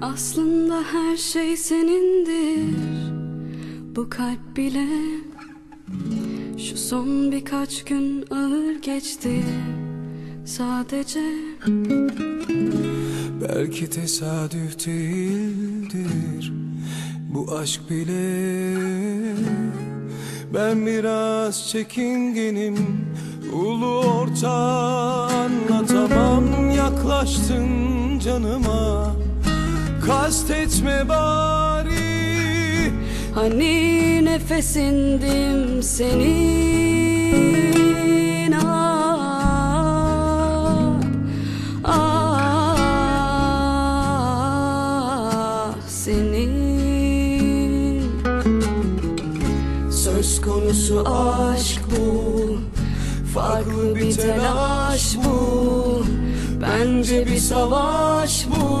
Aslında her şey senindir. Bu kalp bile Şu son birkaç gün ağır geçti. Sadece Belki tesadüf değildir. Bu aşk bile Ben biraz çekingenim Ulu orta anlatamam Yaklaştın canıma Kastetme bari. Hani nefesindim senin ah, ah, senin. Söz konusu aşk bu Farklı bir telaş bu. Bence bir savaş bu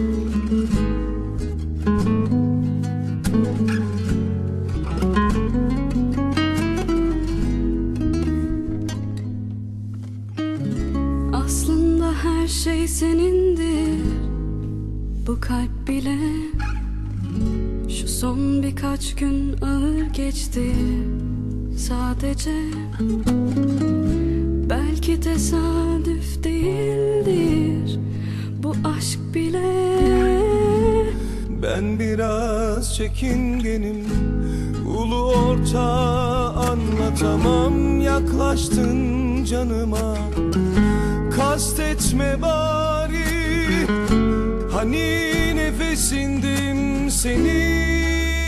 şey senindir. Bu kalp bile Şu son birkaç gün ağır geçti. Sadece Belki tesadüf değildir. Bu aşk bile Ben biraz çekingenim. Ulu orta anlatamam. Yaklaştın canıma Kastetme bari. Hani nefesindim senin.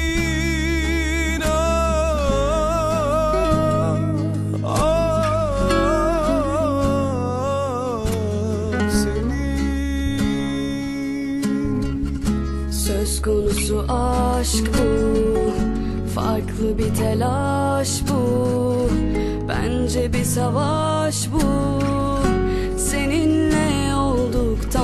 Ah, ah, senin. Söz konusu aşk bu. Farklı bir telaş bu. Bence bir savaş bu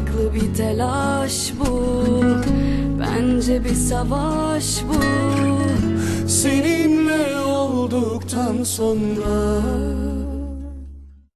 Farklı bir telaş bu. Bence bir savaş bu. Seninle olduktan sonra